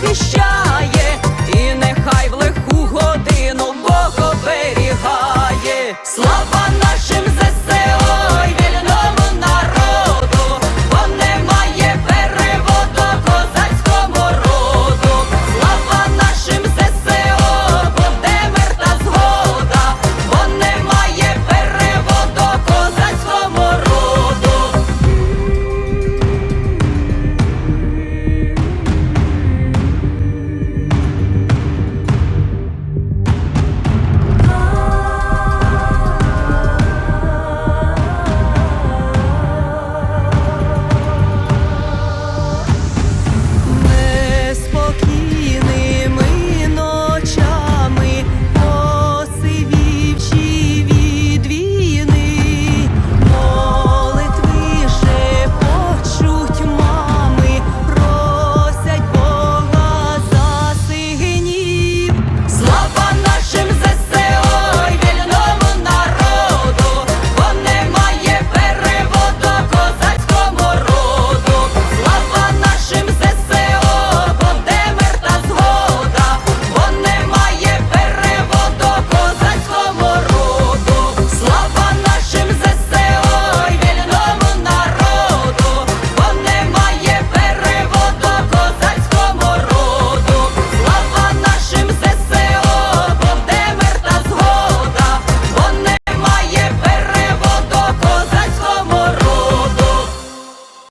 захищає, і нехай в лиху годину Бог оберігає. Слава